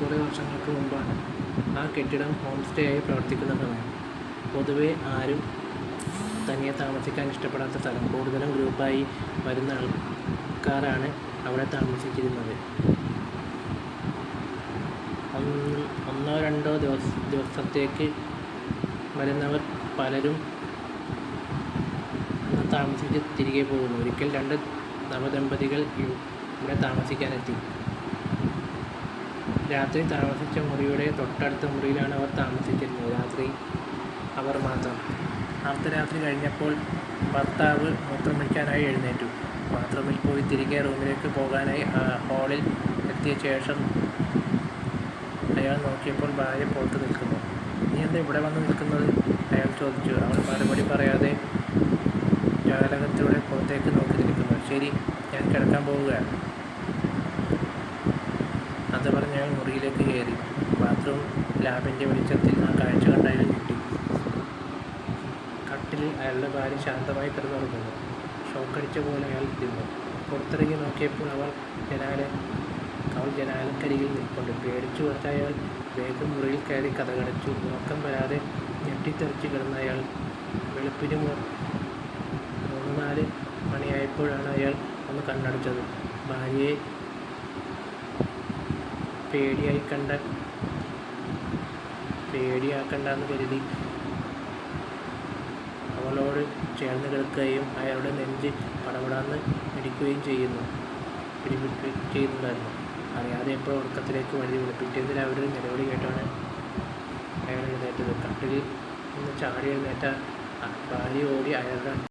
കുറേ വർഷങ്ങൾക്ക് മുമ്പാണ് ആ കെട്ടിടം ഹോം സ്റ്റേ ആയി പ്രവർത്തിക്കുന്ന സമയം പൊതുവെ ആരും തനിയെ താമസിക്കാൻ ഇഷ്ടപ്പെടാത്ത സ്ഥലം. കൂടുതലും ഗ്രൂപ്പായി വരുന്ന ആൾക്കാരാണ് അവിടെ താമസിച്ചിരുന്നത്. ഒന്ന് രണ്ടോ ദിവസ ദിവസത്തേക്ക് വരുന്നവർ പലരും താമസിച്ച് തിരികെ പോകുന്നു. ഒരിക്കൽ രണ്ട് നവദമ്പതികൾ ഇവിടെ താമസിക്കാനെത്തി. രാത്രി താമസിച്ച മുറിയുടെ തൊട്ടടുത്ത മുറിയിലാണ് അവർ താമസിച്ചിരുന്നത് രാത്രി അവർ മാത്രം. അർദ്ധരാത്രി കഴിഞ്ഞപ്പോൾ ഭർത്താവ് മൂത്രമൊഴിക്കാനായി എഴുന്നേറ്റു. ബാത്റൂമിൽ പോയി തിരികെ റൂമിലേക്ക് പോകാനായി ഹാളിൽ എത്തിയ ശേഷം അയാൾ നോക്കിയപ്പോൾ ഭാര്യ പുറത്ത് നിൽക്കുന്നു. നീ എന്താ ഇവിടെ വന്ന് നിൽക്കുന്നത്? അയാൾ ചോദിച്ചു. അവൾ മറുപടി പറയാതെ ജാലകത്തിലൂടെ മുറിയിലേക്ക് കയറി. ബാത്റൂം ലാബിന്റെ വെളിച്ചത്തിൽ ആ കാഴ്ച കണ്ടയാൾ കിട്ടി ഞെട്ടി. കട്ടിലിൽ അയാളുടെ ഭാര്യ ശാന്തമായി കിടന്നുറങ്ങുന്നു. ഷോക്കടിച്ച പോലെ അയാൾ തിന്നു പുറത്തിറങ്ങി നോക്കിയപ്പോൾ അവൾ ജനാല അവൾ ജനാലക്കരികിൽ നിൽപ്പുണ്ട്. പേടിച്ചു കുറച്ച അയാൾ വേഗം മുറിയിൽ കയറി കഥകടച്ചു ഉറക്കം വരാതെ ഞെട്ടിത്തെറിച്ച് കിടന്ന അയാൾ വെളുപ്പിന് മൂന്ന് നാല് മണിയായപ്പോഴാണ് അയാൾ ഒന്ന് കണ്ണടച്ചത്. ഭാര്യയെ പേടിയായി കണ്ട പേടിയാക്കണ്ടെന്ന് കരുതി. അവളോട് ചേർന്ന് കിടക്കുകയും അയാളുടെ നെഞ്ച് പടപടാന്ന് പിടിക്കുകയും ചെയ്യുന്നു. പിടിപിടി ചെയ്യുന്നുണ്ടായിരുന്നു. അറിയാതെ എപ്പോൾ ഉറക്കത്തിലേക്ക് വഴി രാവിലെ ഒരു നിലവിളി കേട്ടാണ് അയാൾ എഴുന്നേറ്റത്. കട്ടിലിൽ നിന്ന് ചാടി എഴുന്നേറ്റ ഭാര്യ ഓടി അയാളുടെ